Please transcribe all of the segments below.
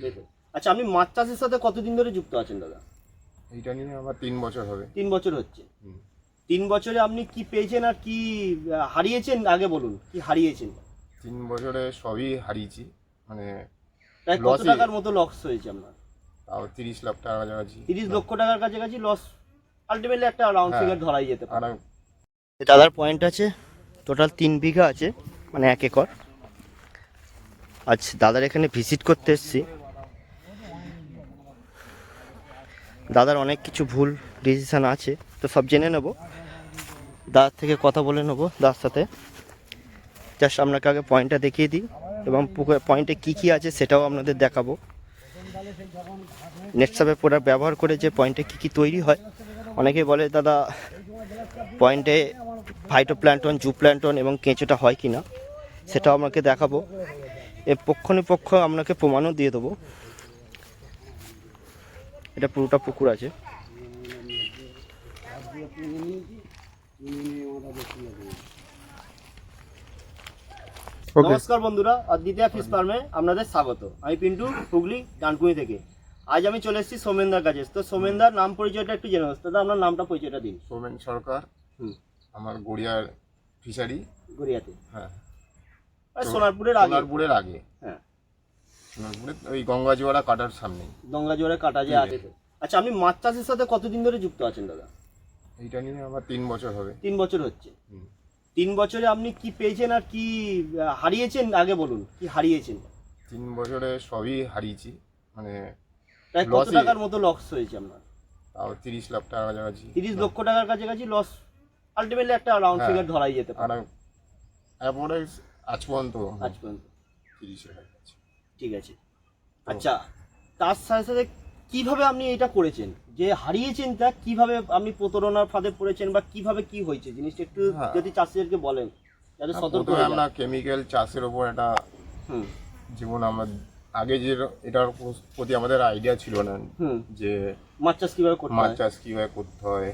দেখুন। আচ্ছা আপনি মাছ চাষের সাথে কতদিন ধরে যুক্ত আছেন দাদা? এইটা নিয়ে আমার তিন বছর হবে। তিন বছর হচ্ছে। তিন বছরে আপনি কি পেয়েছেন আর কি হারিয়েছেন? আগে বলুন কি হারিয়েছেন? তিন বছরে সবই হারিয়েছি মানে প্রায় কত টাকার মতো লস হয়েছে আপনার? তাও তিরিশ লাখ টাকা কাছাকাছি। তিরিশ লক্ষ টাকার কাছাকাছি লস আলটিমেটলি একটা রাউন্ড হ্যাঁ। ফিগার ধরাই যেতে পারে। দাদার পয়েন্ট আছে টোটাল তিন বিঘা আছে মানে এক একর। আজ দাদার এখানে ভিজিট করতে এসেছি। দাদার অনেক কিছু ভুল ডিসিশান আছে, তো সব জেনে নেব। দাদার থেকে কথা বলে নেব দাদার সাথে। জাস্ট আপনাকে আগে পয়েন্টটা দেখিয়ে দিই এবং পয়েন্টে কী কী আছে সেটাও আপনাদের দেখাবো। নেটসাপে প্রোডাক্ট ব্যবহার করে যে পয়েন্টে কী কী তৈরি হয় অনেকে বলে, দাদা পয়েন্টে ফাইটো প্ল্যান্টন জু প্ল্যান্টন এবং কেঁচোটা হয় কি না সেটাও আপনাকে দেখাবো। এ পক্ষ আপনাকে প্রমাণও দিয়ে দেবো। এটা পুরোটা পুকুর আছে। নমস্কার বন্ধুরা আর দ্বিতীয় ফিস ফার্মে আপনাদের স্বাগত। আমি পিন্টু হুগলি ডানকুনি থেকে। আজ আমি চলে এসেছি সোমেনদার কাছে। তো সোমেনদার নাম পরিচয়টা একটু জেনে নেব দাদা আপনার নামটা পরিচয়টা দিন। সোমেন সরকার। হুম। আমার গড়িয়ার ফিশারি গড়িয়াতে। হ্যাঁ। সোনারপুরের আগে। সোনারপুরের আগে। হ্যাঁ। ওই গঙ্গা জোয়ারা কাটার সামনে। জোরে কাটা যে আছে। আচ্ছা আপনি মাছ চাষের সাথে কতদিন ধরে যুক্ত আছেন দাদা? এইটা নিয়ে আমার তিন বছর হবে। তিন বছর হচ্ছে। তিন বছরে আপনি কি পেয়েছেন আর কি হারিয়েছেন? আগে বলুন কি হারিয়েছেন? তিন বছরে সবই হারিয়েছি মানে প্রায় কত টাকার মতো লস হয়েছে আপনার? তাও তিরিশ লাখ টাকা কাছাকাছি। তিরিশ লক্ষ টাকার কাছাকাছি লস আলটিমেটলি একটা রাউন্ড হ্যাঁ। ফিগার ধরাই যেতে পারে। আজ পর্যন্ত আজ পর্যন্ত। তিরিশের কাছে। ঠিক আছে। আচ্ছা তার সাথে সাথে কীভাবে আপনি এটা করেছেন? যে হারিয়েছেন তা কীভাবে আপনি প্রতারণার ফাঁদে পড়েছেন বা কীভাবে কি হয়েছে? জিনিসটা একটু হ্যাঁ। যদি চাষিদেরকে বলেন যাতে সতর্ক প্রথমে আমরা কেমিক্যাল চাষের ওপর একটা হুম। যেমন আমরা আগে যে এটার প্রতি আমাদের আইডিয়া ছিল না যে মাছ চাষ কীভাবে করতে মাছ চাষ কীভাবে করতে হয়।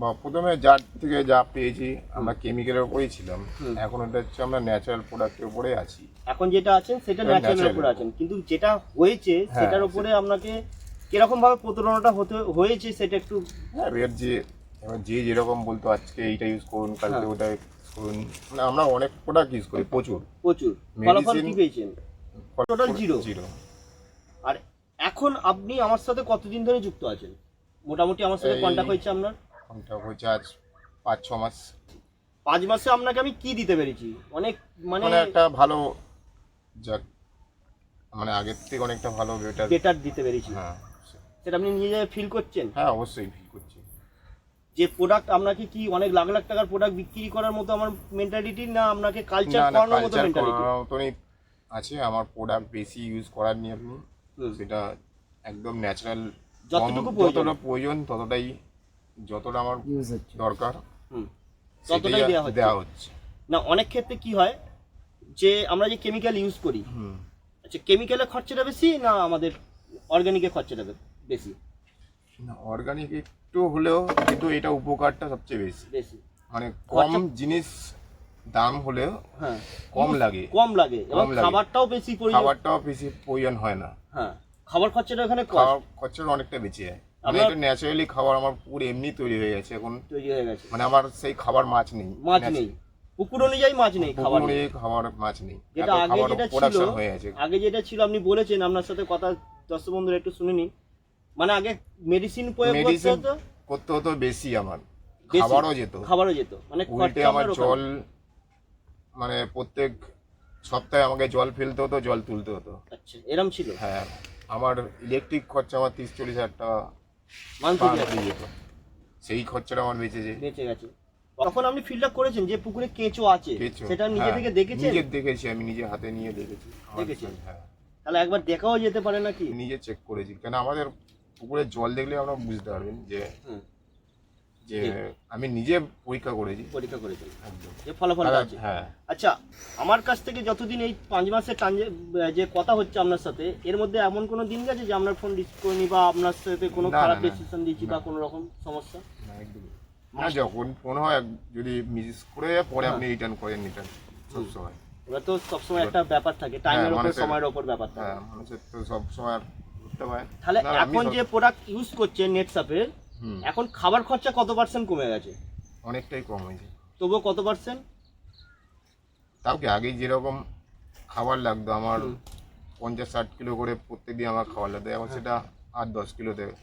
বা প্রথমে যার থেকে যা পেয়েছি আমরা কেমিক্যালের উপরেই ছিলাম। এখন ওটা হচ্ছে আমরা ন্যাচারাল প্রোডাক্টের উপরে আছি। এখন যেটা আছেন সেটা এটা ন্যাচারাল উপরে আছেন। কিন্তু যেটা হয়েছে হ্যাঁ, সেটার উপরে আপনাকে কীরকম ভাবে প্রতারণাটা হতে হয়েছে সেটা একটু এবার যে এবার যে যেরকম বলতো আজকে এইটা ইউজ করুন কালকে হ্যাঁ। ওটা ইউজ করুন। মানে আমরা অনেক প্রোডাক্ট ইউজ করি প্রচুর। প্রচুর। ফলাফল কি পেয়েছেন? Total zero? জিরো আর এখন আপনি আমার সাথে কতদিন ধরে যুক্ত আছেন? মোটামুটি আমার সাথে কন্ট্যাক্ট হয়েছে আপনার? কন্ট্যাক্ট হয়েছে আজ পাঁচ ছ মাস। পাঁচ মাসে আপনাকে আমি কি দিতে পেরেছি? অনেক মানে মানে একটা ভালো যাক মানে আগের থেকে অনেকটা ভালো বেটার বেটার দিতে পেরেছি। হ্যাঁ সেটা আপনি নিজে ফিল করছেন? হ্যাঁ অবশ্যই ফিল করছি। যে প্রোডাক্ট আপনাকে কি অনেক লাখ লাখ টাকার প্রোডাক্ট বিক্রি করার মতো আমার মেন্টালিটি না আপনাকে কালচার করানোর মতো মেন্টালিটি মতনই আছে। আমার প্রোডাক্ট বেশি ইউজ করার নিয়ে আপনি। সেটা একদম ন্যাচারাল যতটুকু প্রয়োজন ততটাই যতটা আমার দরকার হুম। সেটাই ততটাই দেওয়া হচ্ছে। দেওয়া হচ্ছে। না অনেক ক্ষেত্রে কি হয় যে আমরা যে কেমিক্যাল ইউজ করি হুম। আচ্ছা কেমিক্যালের খরচাটা বেশি না আমাদের অর্গানিকের খরচাটা বেশি? অর্গানিক একটু হলেও কিন্তু এটা উপকারটা সবচেয়ে বেশি। বেশি। মানে কম খরচা- জিনিস দাম হলেও হ্যাঁ। কম লাগে। কম লাগে। এবং কম লাগে। খাবারটাও বেশি প্রয়োজন খাবারটাও বেশি প্রয়োজন হয় না। হ্যাঁ। খাবার খরচাটা এখানে কম খাওয়ার খরচাটা অনেকটা বেঁচে যায় এটা ন্যাচারালি খাবার আমার পুরো এমনি তৈরি হয়ে গেছে এখন। তৈরি হয়ে গেছে। মানে আমার সেই খাবার মাছ নেই মাছ নেই। পুকুর অনুযায়ী মাছ নেই খাবার নেই। খাবার মাছ নেই। যেটা আগে যেটা ছিল আগে যেটা ছিল আপনি বলেছেন আপনার সাথে কথা দর্শক বন্ধুরা একটু শুনে নিন। মানে আগে মেডিসিন প্রয়োগ করতে হতো? করতে হতো বেশি আমার। খাবারও যেত। খাবারও যেত। মানে উল্টে আমার জল মানে প্রত্যেক সপ্তাহে আমাকে জল ফেলতে হতো জল তুলতে হতো। আচ্ছা এরম ছিল? হ্যাঁ। আমার ইলেকট্রিক খরচা আমার তিরিশ চল্লিশ হাজার টাকা। পার হয়ে যেত। সেই খরচাটা আমার বেঁচেছে বেঁচে গেছে। তখন আপনি ফিল্ড করেছেন যে পুকুরে কেঁচো আছে। কেঁচো। সেটা নিজে হ্যাঁ, থেকে দেখেছেন? নিজে দেখেছি আমি নিজে হাতে নিয়ে দেখেছি। আমার দেখেছেন? হ্যাঁ। তাহলে একবার দেখাও যেতে পারে নাকি? নিজে চেক করেছি। কেন আমাদের পুকুরে জল দেখলে আমরা বুঝতে পারবেন যে হুম, যে আমি নিজে পরীক্ষা করেছি। পরীক্ষা একদম। যে ফলাফল আছে হ্যাঁ। আচ্ছা আমার কাছ থেকে যতদিন এই পাঁচ মাসের যে কথা হচ্ছে আপনার সাথে এর মধ্যে এমন কোনো দিন গেছে যে আপনার ফোন রিসিভ করিনি বা আপনার সাথে কোনো খারাপ। ডিসিশন দিয়েছি বা কোনো রকম সমস্যা? না যখন ফোন হয় যদি মিস করে পরে আপনি রিটার্ন করেন রিটার্ন সবসময় এবার তো সবসময় একটা ব্যাপার থাকে টাইমের উপর মানুষের- সময়ের উপর ব্যাপার থাকে। হ্যাঁ মানুষের তো সব সময় আর করতে হয়। তাহলে এখন যে প্রোডাক্ট ইউজ করছেন নেটসাপের এখন খাবার খরচা কত পার্সেন্ট কমে গেছে? অনেকটাই কম হয়েছে। তবুও কত পার্সেন্ট তাও কি আগে যেরকম খাবার লাগতো আমার পঞ্চাশ ষাট কিলো করে প্রত্যেক দিন আমার খাবার লাগতো এখন সেটা আট দশ কিলো দেবে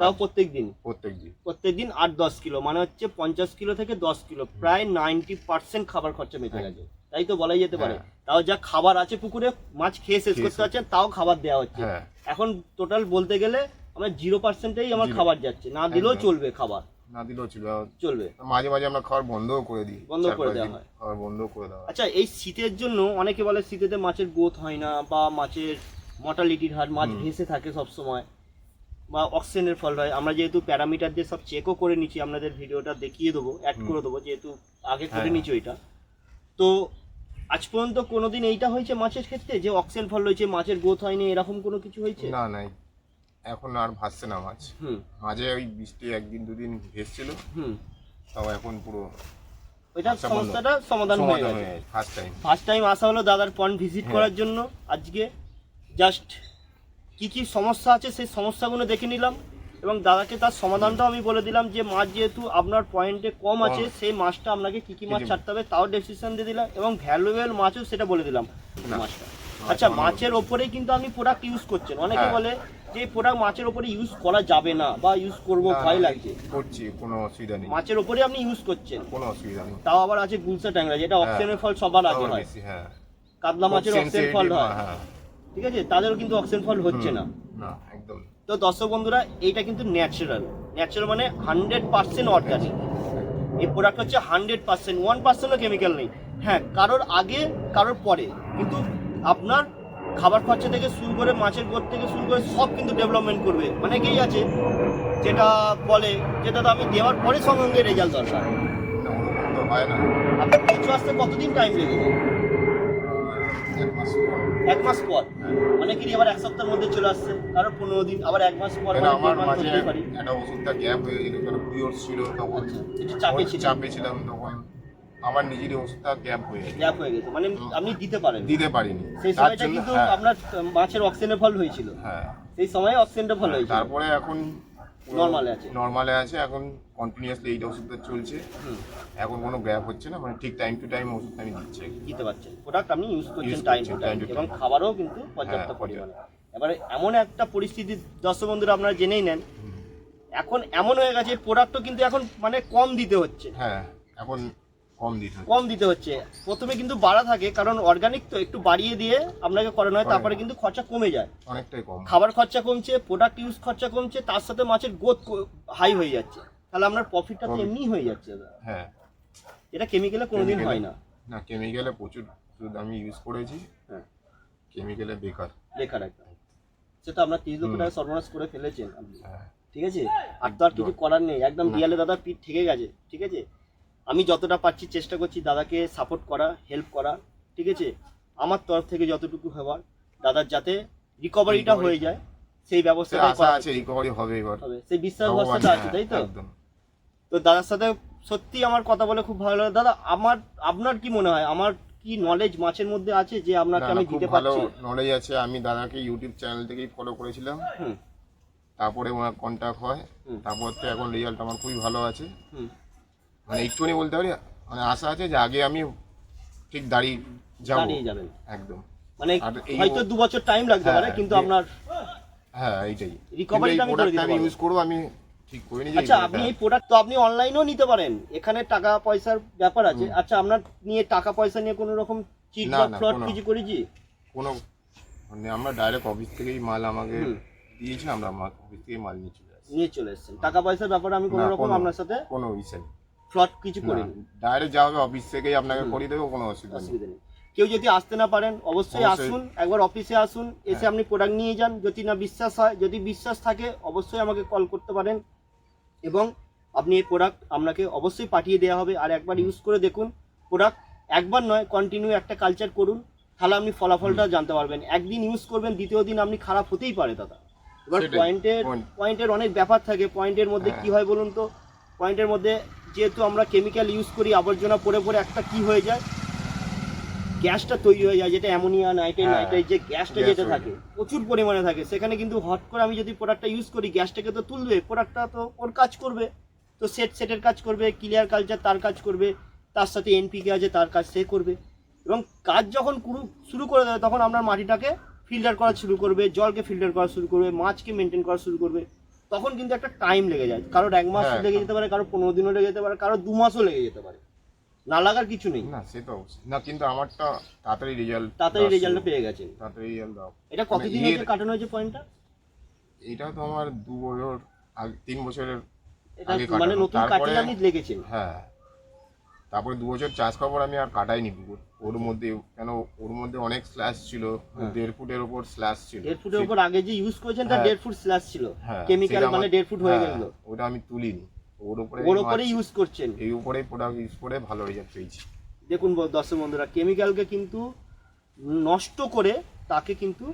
তাও প্রত্যেক দিন প্রত্যেক দিন প্রত্যেক দিন আট দশ কিলো মানে হচ্ছে পঞ্চাশ কিলো থেকে দশ কিলো প্রায় নাইনটি পার্সেন্ট খাবার খরচা বেঁচে গেছে। তাই তো বলাই যেতে পারে। হ্যাঁ। তাও যা খাবার আছে পুকুরে মাছ খেয়ে শেষ করতে পারছেন তাও খাবার দেওয়া হচ্ছে। হ্যাঁ। এখন টোটাল বলতে গেলে আমার জিরো পার্সেন্টেই আমার খাবার যাচ্ছে। না দিলেও চলবে খাবার। না দিলেও ছিল চলবে। মাঝে মাঝে আমরা খাবার বন্ধও করে দিই বন্ধ করে দেওয়া হয়। খাবার বন্ধও করে দেওয়া আচ্ছা এই শীতের জন্য অনেকে বলে শীতেতে মাছের গ্রোথ হয় না বা মাছের মর্টালিটির হার মাছ ভেসে থাকে সব সময় বা অক্সিজেনের ফল হয়। আমরা যেহেতু প্যারামিটার দিয়ে সব চেকও করে নিচ্ছি আপনাদের ভিডিওটা দেখিয়ে দেবো অ্যাড করে দেবো যেহেতু আগে করে হ্যাঁ। নিচ্ছি ওইটা। তো আজ পর্যন্ত কোনোদিন এইটা হয়েছে মাছের ক্ষেত্রে? যে অক্সিজেন ফল রয়েছে মাছের গ্রোথ হয়নি এরকম কোনো কিছু হয়েছে? না নাই। এখন আর ভাসছে না মাছ। হুম। মাঝে ওই বৃষ্টি একদিন দুদিন ভেসছিল। হুম। তাও এখন পুরো ওইটা সমস্যাটা সমাধান হয়ে গেছে। ফার্স্ট টাইম ফার্স্ট টাইম আসা হলো দাদার পয়েন্ট ভিজিট হ্যাঁ। করার জন্য। আজকে জাস্ট কি কি সমস্যা আছে সেই সমস্যাগুলো দেখে নিলাম এবং দাদাকে তার সমাধানটাও আমি বলে দিলাম যে মাছ যেহেতু আপনার পয়েন্টে কম আছে সেই মাছটা আপনাকে কি কি মাছ ছাড়তে হবে তাও ডেসিশন দিয়ে দিলাম এবং ভ্যালুয়েবল মাছও সেটা বলে দিলাম। মাছটা। আচ্ছা মাছের ওপরেই কিন্তু আপনি প্রোডাক্ট ইউজ করছেন। অনেকে হ্যাঁ। বলে যে প্রোডাক্ট মাছের ওপরে ইউজ করা যাবে না বা ইউজ করব ভয় লাগছে। করছি কোনো অসুবিধা নেই। মাছের ওপরে আপনি ইউজ করছেন। কোনো অসুবিধা নেই। তাও আবার আছে গুলসা ট্যাংরা যেটা হ্যাঁ। অক্সিজেনের ফল সবার আগে হয়। হ্যাঁ। কাতলা মাছের অক্সিজেন ফল হয়। হ্যাঁ। ঠিক আছে? তাদেরও কিন্তু অক্সিজেন ফল হচ্ছে না। না একদম। তো দর্শক বন্ধুরা এইটা কিন্তু ন্যাচারাল ন্যাচারাল মানে হান্ড্রেড পার্সেন্ট অর্গানিক এই প্রোডাক্ট হচ্ছে হান্ড্রেড পার্সেন্ট ওয়ান পার্সেন্টও কেমিক্যাল নেই। হ্যাঁ কারোর আগে কারোর পরে। কিন্তু আপনার খাবার খরচা থেকে শুরু করে মাছের গোদ থেকে শুরু করে সব কিন্তু ডেভেলপমেন্ট করবে। অনেকেই আছে যেটা বলে যেটা তো আমি দেওয়ার পরে সঙ্গে সঙ্গে রেজাল্ট দরকার হয় না। আপনার কিছু আসতে কতদিন টাইম মাস পর। এক মাস পর? অনেকেরই আবার এক সপ্তাহের মধ্যে চলে আসছে। কারও পনেরো দিন আবার এক মাস পর আমার মাঝে একটা ওষুধটা গ্যাপ হয়ে গেছিল কারণ পিওর ছিল তখন। চাপে ছিলাম তখন। আমার নিজেরই ওষুধটা গ্যাপ হয়ে গেছে। গ্যাপ হয়ে গেছে। মানে আপনি দিতে পারেন দিতে পারিনি। সেই সময়টা কিন্তু হ্যাঁ, আপনার মাছের অক্সিজেনের ফল হয়েছিল। হ্যাঁ। সেই সময় অক্সিজেনটা ফল হয়েছিল। তারপরে এখন Normal-এ আছে। নর্মালে আছে। এখন কন্টিনিউয়াসলি এইটা ওষুধটা চলছে। এখন কোনো গ্যাপ হচ্ছে না। মানে ঠিক টাইম টু টাইম ওষুধ আমি দিচ্ছি দিতে পারছেন। প্রোডাক্ট আপনি ইউজ করছেন টাইম টু টাইম এবং খাবারও কিন্তু পর্যাপ্ত হ্যাঁ, পরিমাণে। এবারে এমন একটা পরিস্থিতি দর্শক বন্ধুরা আপনারা জেনেই নেন। এখন এমন হয়ে গেছে প্রোডাক্টও কিন্তু এখন মানে কম দিতে হচ্ছে। হ্যাঁ এখন কম দিতে হচ্ছে। প্রথমে কিন্তু বাড়া থাকে কারণ অর্গানিক তো একটু বাড়িয়ে দিয়ে আপনাকে করানো হয় তারপরে কিন্তু খরচা কমে যায়। অনেকটাই কম। খাবার খরচা কমছে প্রোডাক্ট ইউজ খরচা কমছে তার সাথে মাছের গ্রোথ হাই হয়ে যাচ্ছে। তাহলে আপনার প্রফিটটা তো কম। এমনিই হয়ে যাচ্ছে। হ্যাঁ। এটা কেমিক্যালে কোনোদিন হয় না। না কেমিক্যালে প্রচুর আমি ইউজ করেছি। হ্যাঁ। কেমিক্যালে বেকার। বেকার একটা সেটা আপনার তিরিশ লক্ষ। টাকা সর্বনাশ করে ফেলেছেন। আপনি হ্যাঁ। ঠিক আছে? আর তো আর কিছু করার নেই। একদম। দিয়ালে দাদা পিঠ ঠেকে গেছে। ঠিক আছে? আমি যতটা পারছি চেষ্টা করছি দাদাকে সাপোর্ট করা হেল্প করা ঠিক আছে? আমার তরফ থেকে যতটুকু হওয়ার দাদার যাতে রিকভারিটা হয়ে যায় সেই সে ব্যবস্থাটা আশা আছে রিকভারি হবে এবার। হবে। সেই বিশ্বাস ভরসাটা আছে তাই তো? তো দাদার সাথে সত্যি আমার কথা বলে খুব ভালো লাগে দাদা আমার আপনার কি মনে হয়? আমার কি নলেজ মাছের মধ্যে আছে যে আপনাকে আমি দিতে পারছি? নলেজ আছে। আমি দাদাকে ইউটিউব চ্যানেল থেকেই ফলো করেছিলাম। তারপরে ওনার কন্ট্যাক্ট হয়। তারপর তো এখন রেজাল্ট আমার খুবই ভালো আছে। মানে একটুখানি বলতে পারি মানে আশা আছে যে আগে আমি ঠিক দাঁড়িয়ে যাব। দাঁড়িয়ে যাবেন। একদম। মানে আর এই- হয়তো দু বছর টাইম লাগতে হ্যাঁ, পারে কিন্তু এই- আপনার হ্যাঁ এইটাই। Recovery টা আমি করে দিতে আমি পারব। ইউজ করব আমি ঠিক করে নিয়ে আচ্ছা আপনি এই প্রোডাক্ট তো আপনি অনলাইনেও নিতে পারেন। এখানে টাকা পয়সার ব্যাপার আছে। আচ্ছা আপনার নিয়ে টাকা পয়সা নিয়ে কোনো রকম চিট না, বা না, ফ্রড কোনো- কিছু করেছি? কোনো মানে আমরা ডাইরেক্ট অফিস থেকেই মাল আমাকে হুম। দিয়েছে আমরা অফিস থেকে মাল নিয়ে চলে আসি। নিয়ে চলে এসেছেন। টাকা পয়সার ব্যাপারে আমি কোনো না, রকম কোনো- আপনার সাথে কোনো ইসে নেই। ফ্রড কিছু করিনি। ডাইরেক্ট যা হবে অফিস থেকেই আপনাকে। করিয়ে দেবো কোনো অসুবিধা নেই। কেউ যদি আসতে না পারেন অবশ্যই অবশ্যই। আসুন একবার অফিসে আসুন এসে হ্যাঁ। আপনি প্রোডাক্ট নিয়ে যান যদি না বিশ্বাস হয় যদি বিশ্বাস থাকে অবশ্যই আমাকে কল করতে পারেন। এবং আপনি এই প্রোডাক্ট আপনাকে অবশ্যই পাঠিয়ে দেওয়া হবে। আর একবার ইউজ করে দেখুন প্রোডাক্ট একবার নয় কন্টিনিউ একটা কালচার করুন। তাহলে আপনি ফলাফলটা জানতে পারবেন। একদিন ইউজ করবেন দ্বিতীয় দিন আপনি খারাপ হতেই পারে দাদা। এবার পয়েন্টের পয়েন্টের অনেক ব্যাপার থাকে। পয়েন্টের মধ্যে হ্যাঁ। কি হয় বলুন তো? পয়েন্টের মধ্যে যেহেতু আমরা কেমিক্যাল ইউজ করি আবর্জনা পড়ে পড়ে একটা কি হয়ে যায়? গ্যাসটা তৈরি হয়ে যায় যেটা অ্যামোনিয়া নাইট্রেট হ্যাঁ, নাইট্রেট যে গ্যাসটা যেটা থাকে প্রচুর পরিমাণে থাকে। সেখানে কিন্তু হট করে আমি যদি প্রোডাক্টটা ইউজ করি গ্যাসটাকে তো তুলবে প্রোডাক্টটা তো ওর কাজ করবে। তো সেট সেটের কাজ করবে ক্লিয়ার কালচার তার কাজ করবে তার সাথে এনপিকে আছে তার কাজ সে করবে। এবং কাজ যখন শুরু করে দেবে তখন আপনার মাটিটাকে ফিল্টার করা শুরু করবে জলকে ফিল্টার করা শুরু করবে মাছকে মেনটেন করা শুরু করবে। তখন কিন্তু একটা টাইম লেগে যায়। কারোর এক মাস হ্যাঁ। লেগে যেতে পারে কারও পনেরো দিনও লেগে যেতে পারে কারও দু মাসও লেগে যেতে পারে। না লাগার কিছু নেই। না সে তো অবশ্যই। না কিন্তু আমারটা তাড়াতাড়ি রেজাল্ট তাড়াতাড়ি রেজাল্টটা পেয়ে গেছেন তাড়াতাড়ি রেজাল্ট দাও। এটা কতদিন আগে কাটানো হয়েছে পয়েন্টটা এটা তো আমার দু বছর আগে তিন বছরের এটা মানে নতুন কাটিয়ে আপনি লেগেছেন হ্যাঁ। তারপরে দু বছর চাষ করার আমি আর কাটাইনি পুকুর। ওর মধ্যে কেন ওর মধ্যে অনেক স্ল্যাশ ছিল হ্যাঁ। দেড় ফুটের ওপর স্ল্যাশ ছিল। দেড় ফুটের উপর আগে যে ইউজ করেছেন তার হ্যাঁ। দেড় ফুট স্ল্যাশ ছিল। হ্যাঁ, কেমিক্যাল মানে দেড় ফুট হয়ে হ্যাঁ, গেল। ওটা আমি তুলিনি। ওর উপরে ওর উপরে ইউজ করছেন। এই উপরে প্রোডাক্ট ইউজ করে ভালো রেজাল্ট পেয়েছি। দেখুন দর্শক বন্ধুরা কেমিক্যালকে কিন্তু নষ্ট করে তাকে কিন্তু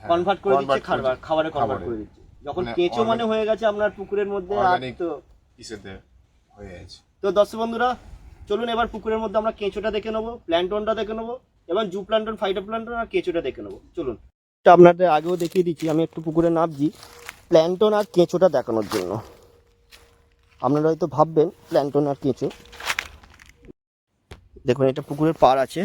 হ্যাঁ, কনভার্ট করে দিচ্ছে খাবার খাবারে কনভার্ট করে দিচ্ছে। যখন মানে কেঁচো মানে হয়ে গেছে আপনার পুকুরের মধ্যে আর তো ইসেতে হয়ে গেছে। তো দর্শক বন্ধুরা, চলুন এবার পুকুরের মধ্যে আমরা কেঁচোটা দেখে নেব, প্ল্যান্টনটা দেখে নেব এবং জু প্ল্যান্টন, ফাইটো প্ল্যান্টন আর কেঁচোটা দেখে নেব। চলুন। আপনাদের আগেও দেখিয়ে দিচ্ছি, আমি একটু পুকুরে নামছি। প্ল্যান্টন আর কেঁচোটা দেখানোর জন্য। আপনারা হয়তো ভাববেন, প্ল্যান্টন আর কেঁচো। দেখুন, এটা পুকুরের পার আছে।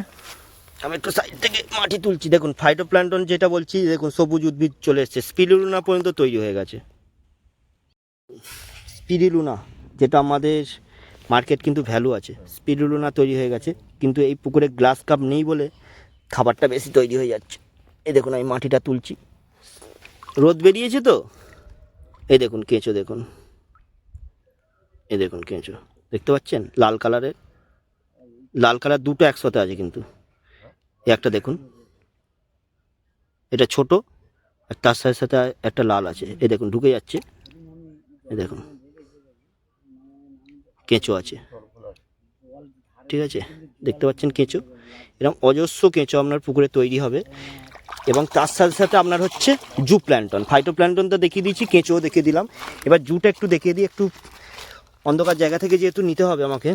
আমি একটু সাইড থেকে মাটি তুলছি। দেখুন, ফাইটো প্ল্যান্টন যেটা বলছি, দেখুন, সবুজ উদ্ভিদ চলে এসছে। স্পিরুলুনা পর্যন্ত তৈরি হয়ে গেছে। স্পিরিলুনা যেটা আমাদের মার্কেট কিন্তু ভ্যালু আছে। স্পিরুলুনা তৈরি হয়ে গেছে, কিন্তু এই পুকুরে গ্লাস কাপ নেই বলে খাবারটা বেশি তৈরি হয়ে যাচ্ছে। এই দেখুন, আমি মাটিটা তুলছি। রোদ বেরিয়েছে তো? এই দেখুন, কেঁচো দেখুন। এই দেখুন, কেঁচো। দেখতে পাচ্ছেন? লাল কালারের। লাল কালার দুটো একসাথে আছে কিন্তু। একটা দেখুন। এটা ছোট, আর তার সাথে সাথে একটা লাল আছে। এই দেখুন, ঢুকে যাচ্ছে। এই দেখুন। কেঁচো আছে। ঠিক আছে? দেখতে পাচ্ছেন কেঁচো। এরকম অজস্র কেঁচো আপনার পুকুরে তৈরি হবে। এবং তার সাথে সাথে আপনার হচ্ছে জু প্ল্যান্টন ফাইটো প্ল্যান্টনটা দেখিয়ে দিয়েছি, কেঁচোও দেখিয়ে দিলাম। এবার জুটা একটু দেখিয়ে দিই একটু অন্ধকার জায়গা থেকে যেহেতু নিতে হবে আমাকে,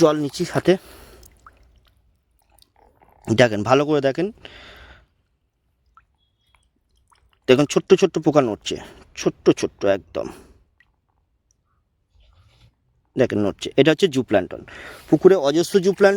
জল নিচ্ছি সাথে। দেখেন, ভালো করে দেখেন। দেখুন, ছোট্ট ছোট্ট পোকা নড়ছে। ছোট্ট ছোট্ট একদম। দেখেন নড়ছে। এটা হচ্ছে জু প্ল্যান্টন পুকুরে অজস্র জু